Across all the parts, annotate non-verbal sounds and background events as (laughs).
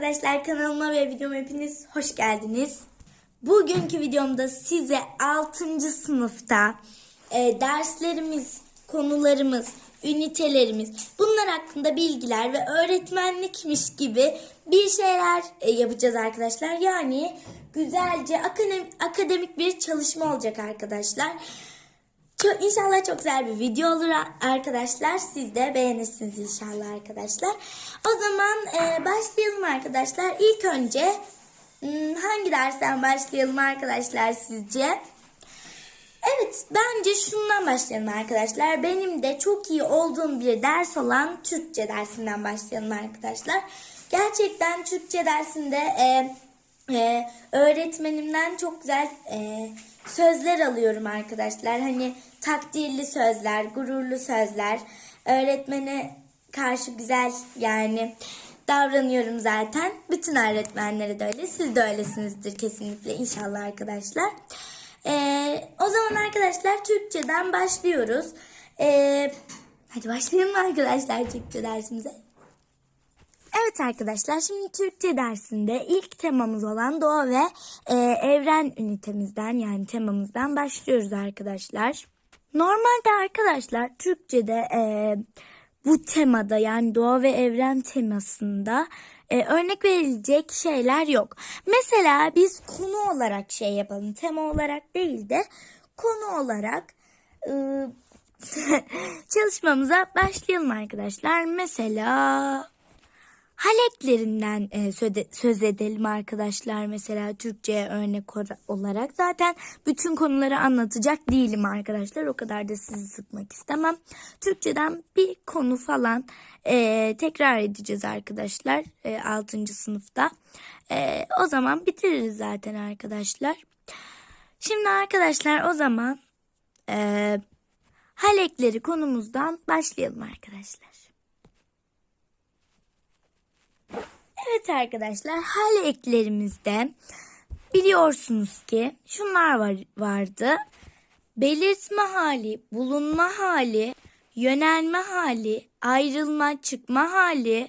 arkadaşlar kanalıma ve videoma hepiniz hoş geldiniz. Bugünkü videomda size 6. sınıfta e, derslerimiz, konularımız, ünitelerimiz bunlar hakkında bilgiler ve öğretmenlikmiş gibi bir şeyler e, yapacağız arkadaşlar. Yani güzelce akademik, bir çalışma olacak arkadaşlar. Çok, inşallah çok güzel bir video olur arkadaşlar. Siz de beğenirsiniz inşallah arkadaşlar. O zaman e, başlayalım arkadaşlar. İlk önce hmm, hangi dersten başlayalım arkadaşlar sizce? Evet bence şundan başlayalım arkadaşlar. Benim de çok iyi olduğum bir ders olan Türkçe dersinden başlayalım arkadaşlar. Gerçekten Türkçe dersinde e, e, öğretmenimden çok güzel e, sözler alıyorum arkadaşlar. Hani takdirli sözler, gururlu sözler. Öğretmene karşı güzel yani davranıyorum zaten. Bütün öğretmenlere de öyle. Siz de öylesinizdir kesinlikle inşallah arkadaşlar. Ee, o zaman arkadaşlar Türkçeden başlıyoruz. Ee, hadi başlayalım arkadaşlar Türkçe dersimize. Evet arkadaşlar şimdi Türkçe dersinde ilk temamız olan doğa ve e, evren ünitemizden yani temamızdan başlıyoruz arkadaşlar. Normalde arkadaşlar Türkçe'de e, bu temada yani doğa ve evren temasında e, örnek verilecek şeyler yok. Mesela biz konu olarak şey yapalım tema olarak değil de konu olarak e, (laughs) çalışmamıza başlayalım arkadaşlar. Mesela Haleklerinden e, söz edelim arkadaşlar mesela Türkçe'ye örnek olarak. Zaten bütün konuları anlatacak değilim arkadaşlar. O kadar da sizi sıkmak istemem. Türkçeden bir konu falan e, tekrar edeceğiz arkadaşlar e, 6. sınıfta. E, o zaman bitiririz zaten arkadaşlar. Şimdi arkadaşlar o zaman e, Halekleri konumuzdan başlayalım arkadaşlar. Evet arkadaşlar hal eklerimizde biliyorsunuz ki şunlar var, vardı. Belirtme hali, bulunma hali, yönelme hali, ayrılma, çıkma hali.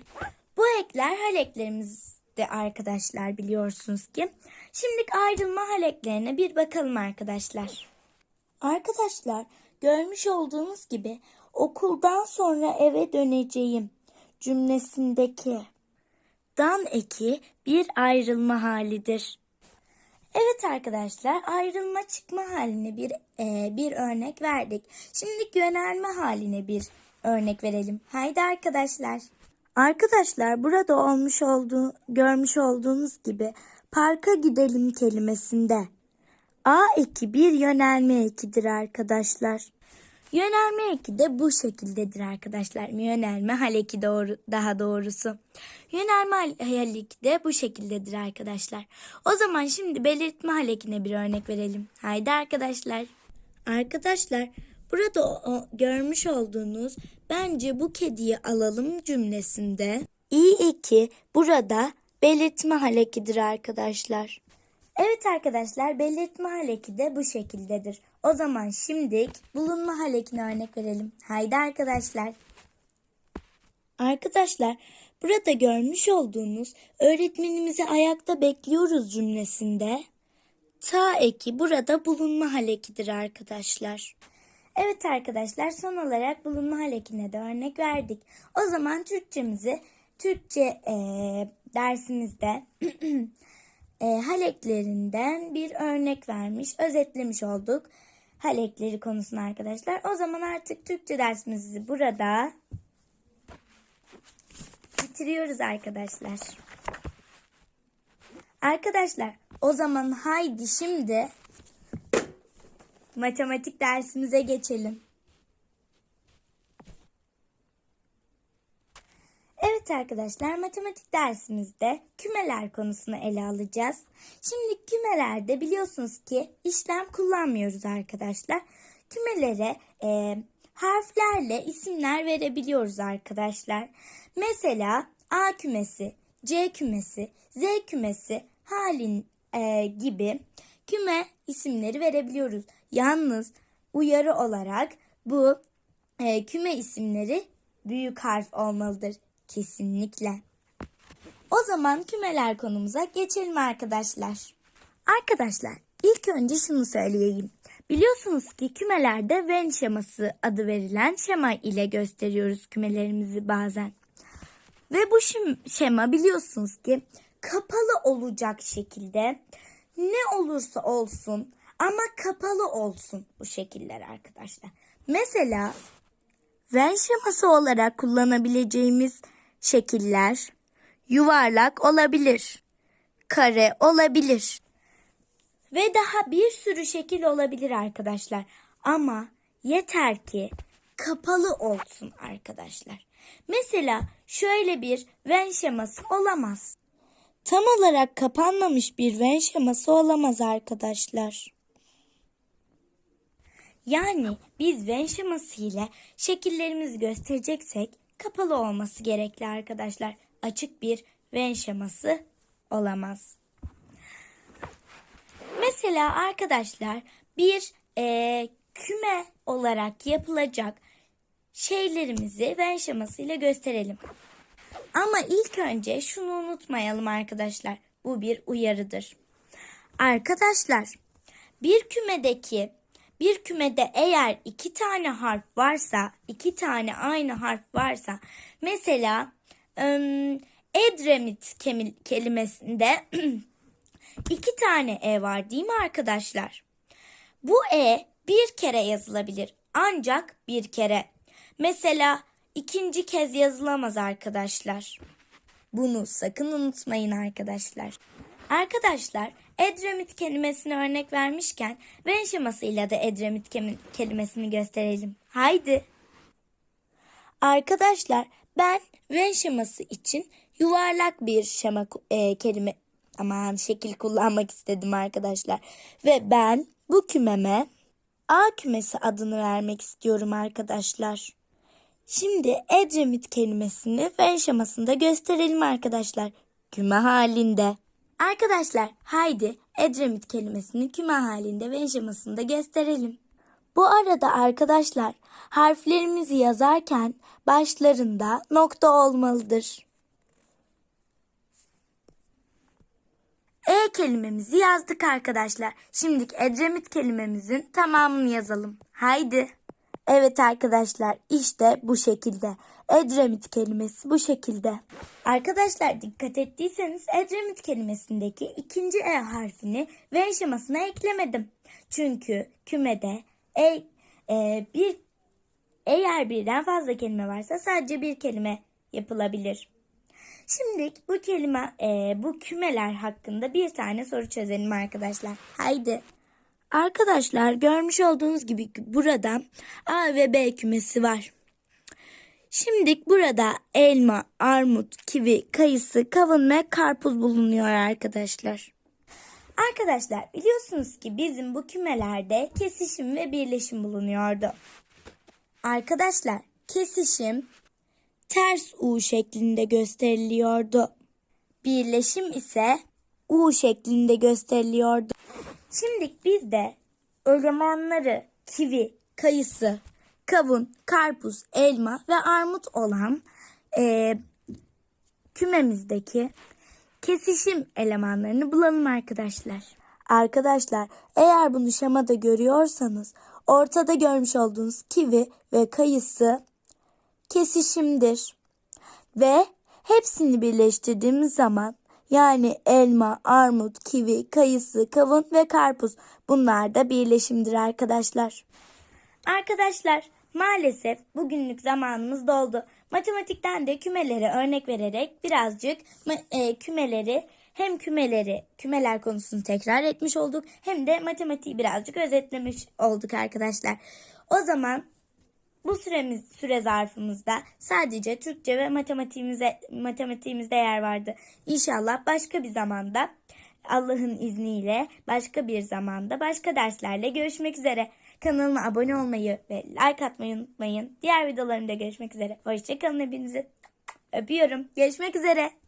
Bu ekler hal eklerimizde arkadaşlar biliyorsunuz ki. Şimdi ayrılma hal eklerine bir bakalım arkadaşlar. Arkadaşlar görmüş olduğunuz gibi okuldan sonra eve döneceğim cümlesindeki dan eki bir ayrılma halidir. Evet arkadaşlar ayrılma çıkma haline bir e, bir örnek verdik. Şimdi yönelme haline bir örnek verelim. Haydi arkadaşlar. Arkadaşlar burada olmuş olduğu görmüş olduğunuz gibi parka gidelim kelimesinde A eki bir yönelme ekidir arkadaşlar. Yönelme eki de bu şekildedir arkadaşlar. Yönelme hal eki doğru, daha doğrusu. Yönelme hal eki de bu şekildedir arkadaşlar. O zaman şimdi belirtme hal ekine bir örnek verelim. Haydi arkadaşlar. Arkadaşlar burada o, o, görmüş olduğunuz bence bu kediyi alalım cümlesinde. İyi eki burada belirtme hal ekidir arkadaşlar. Evet arkadaşlar belirtme haleki de bu şekildedir. O zaman şimdi bulunma halekine örnek verelim. Haydi arkadaşlar. Arkadaşlar burada görmüş olduğunuz öğretmenimizi ayakta bekliyoruz cümlesinde. Ta eki burada bulunma halekidir arkadaşlar. Evet arkadaşlar son olarak bulunma halekine de örnek verdik. O zaman Türkçemizi Türkçe e, dersimizde (clears throat) e, haleklerinden bir örnek vermiş, özetlemiş olduk. Halekleri konusunu arkadaşlar. O zaman artık Türkçe dersimizi burada bitiriyoruz arkadaşlar. Arkadaşlar o zaman haydi şimdi matematik dersimize geçelim. Evet arkadaşlar matematik dersimizde kümeler konusunu ele alacağız. Şimdi kümelerde biliyorsunuz ki işlem kullanmıyoruz arkadaşlar. Kümelere e, harflerle isimler verebiliyoruz arkadaşlar. Mesela A kümesi, C kümesi, Z kümesi halin e, gibi küme isimleri verebiliyoruz. Yalnız uyarı olarak bu e, küme isimleri büyük harf olmalıdır. Kesinlikle. O zaman kümeler konumuza geçelim arkadaşlar. Arkadaşlar ilk önce şunu söyleyeyim. Biliyorsunuz ki kümelerde Venn şeması adı verilen şema ile gösteriyoruz kümelerimizi bazen. Ve bu şem- şema biliyorsunuz ki kapalı olacak şekilde ne olursa olsun ama kapalı olsun bu şekiller arkadaşlar. Mesela Venn şeması olarak kullanabileceğimiz şekiller yuvarlak olabilir, kare olabilir ve daha bir sürü şekil olabilir arkadaşlar. Ama yeter ki kapalı olsun arkadaşlar. Mesela şöyle bir Venn şeması olamaz. Tam olarak kapanmamış bir Venn şeması olamaz arkadaşlar. Yani biz Venn şeması ile şekillerimizi göstereceksek kapalı olması gerekli arkadaşlar. Açık bir Venn şeması olamaz. Mesela arkadaşlar bir eee, küme olarak yapılacak şeylerimizi Venn şeması ile gösterelim. Ama ilk önce şunu unutmayalım arkadaşlar. Bu bir uyarıdır. Arkadaşlar bir kümedeki bir kümede eğer iki tane harf varsa, iki tane aynı harf varsa, mesela Edremit kelimesinde (clears throat) iki tane E var değil mi arkadaşlar? Bu E bir kere yazılabilir ancak bir kere. Mesela ikinci kez yazılamaz arkadaşlar. Bunu sakın unutmayın arkadaşlar. Arkadaşlar Edremit kelimesine örnek vermişken Venn şemasıyla da Edremit kelimesini gösterelim. Haydi. Arkadaşlar ben Venn şeması için yuvarlak bir şema e, kelime aman şekil kullanmak istedim arkadaşlar. Ve ben bu kümeme A kümesi adını vermek istiyorum arkadaşlar. Şimdi Edremit kelimesini fen şemasında gösterelim arkadaşlar. Küme halinde. Arkadaşlar haydi Edremit kelimesini küme halinde fen şemasında gösterelim. Bu arada arkadaşlar harflerimizi yazarken başlarında nokta olmalıdır. E kelimemizi yazdık arkadaşlar. Şimdi Edremit kelimemizin tamamını yazalım. Haydi. Evet arkadaşlar işte bu şekilde. Edremit kelimesi bu şekilde. Arkadaşlar dikkat ettiyseniz Edremit kelimesindeki ikinci E harfini V şemasına eklemedim. Çünkü kümede E, e, bir eğer birden fazla kelime varsa sadece bir kelime yapılabilir. Şimdi bu kelime, e, bu kümeler hakkında bir tane soru çözelim arkadaşlar. Haydi. Arkadaşlar görmüş olduğunuz gibi burada A ve B kümesi var. Şimdi burada elma, armut, kivi, kayısı, kavun ve karpuz bulunuyor arkadaşlar. Arkadaşlar biliyorsunuz ki bizim bu kümelerde kesişim ve birleşim bulunuyordu. Arkadaşlar kesişim ters U şeklinde gösteriliyordu. Birleşim ise U şeklinde gösteriliyordu. Şimdi biz de elemanları kivi, kayısı, kavun, karpuz, elma ve armut olan eee, kümemizdeki kesişim elemanlarını bulalım arkadaşlar. Arkadaşlar eğer bunu şemada görüyorsanız ortada görmüş olduğunuz kivi ve kayısı kesişimdir. Ve hepsini birleştirdiğimiz zaman yani elma, armut, kivi, kayısı, kavun ve karpuz bunlar da birleşimdir arkadaşlar. Arkadaşlar maalesef bugünlük zamanımız doldu. Matematikten de kümelere örnek vererek birazcık e, kümeleri hem kümeleri kümeler konusunu tekrar etmiş olduk hem de matematiği birazcık özetlemiş olduk arkadaşlar. O zaman bu süremiz süre zarfımızda sadece Türkçe ve matematiğimize matematiğimizde yer vardı. İnşallah başka bir zamanda Allah'ın izniyle başka bir zamanda başka derslerle görüşmek üzere. Kanalıma abone olmayı ve like atmayı unutmayın. Diğer videolarımda görüşmek üzere. Hoşçakalın hepinizi. Öpüyorum. Görüşmek üzere.